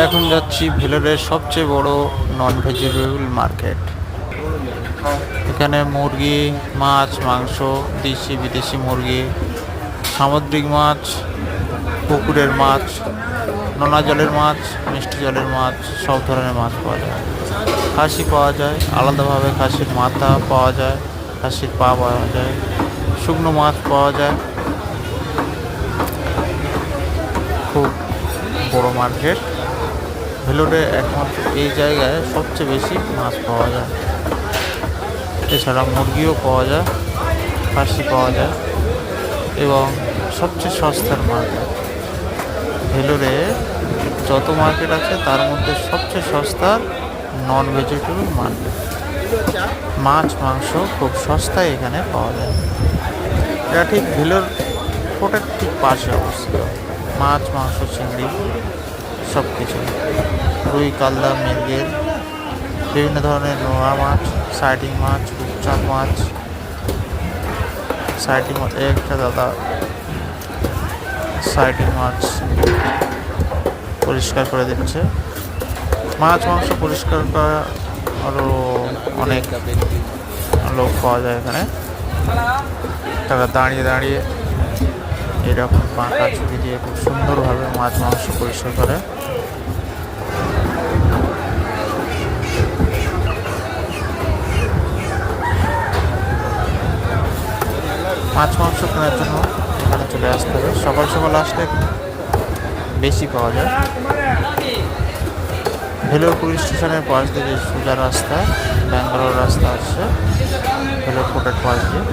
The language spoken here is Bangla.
এখন যাচ্ছি ভেলোরের সবচেয়ে বড় নন ভেজিটেবল মার্কেট এখানে মুরগি, মাছ, মাংস, দেশি, বিদেশি মুরগি, সামুদ্রিক মাছ, পুকুরের মাছ, নোনা জলের মাছ, মিষ্টি জলের মাছ, সব ধরনের মাছ পাওয়া যায়। খাসি পাওয়া যায়, আলাদাভাবে খাসির মাথা পাওয়া যায়, খাসির পা পাওয়া যায়, শুকনো মাছ পাওয়া যায়। খুব বড় মার্কেট ভেলোরে একমাত্র এই জায়গায় সবচেয়ে বেশি মাছ পাওয়া যায়। এছাড়া মুরগিও পাওয়া যায়, খাসি পাওয়া যায় এবং সবচেয়ে সস্তার মার্কেট। ভেলোরে যত মার্কেট আছে, তার মধ্যে সবচেয়ে সস্তার নন ভেজিটেবল মার্কেট মাছ, মাংস খুব সস্তায় এখানে পাওয়া যায়। এটা ঠিক ভেলোর ফোর্টের ঠিক পাশে অবস্থিত। মাছ, মাংস, চিংড়ি সব কিছু রুই, কালদা মৃগেল বিভিন্ন ধরনের নোয়া মাছ, সাইডিং মাছ রূপচাঁদ মাছ। সাইডিং মাছ, একটা দাদা, সাইডিং মাছ পরিষ্কার করে দিচ্ছে। মাছ, মাংস পরিষ্কার করা আরও অনেক লোক পাওয়া যায় এখানে। তারা দাঁড়িয়ে দাঁড়িয়ে এরকম পাঁকা ছুরি দিয়ে খুব সুন্দরভাবে মাছ, মাংস পরিষ্কার করে। মাছ মাংস কেনার জন্য এখানে চলে আসতে হবে। সকাল সকাল আসলে বেশি পাওয়া যায়। ভেলোর পুলিশ স্টেশনের পাশ দিয়ে সোজা রাস্তা, ব্যাঙ্গালোর রাস্তা আসছে, ভেলোর কোর্টের পাশ দিয়ে।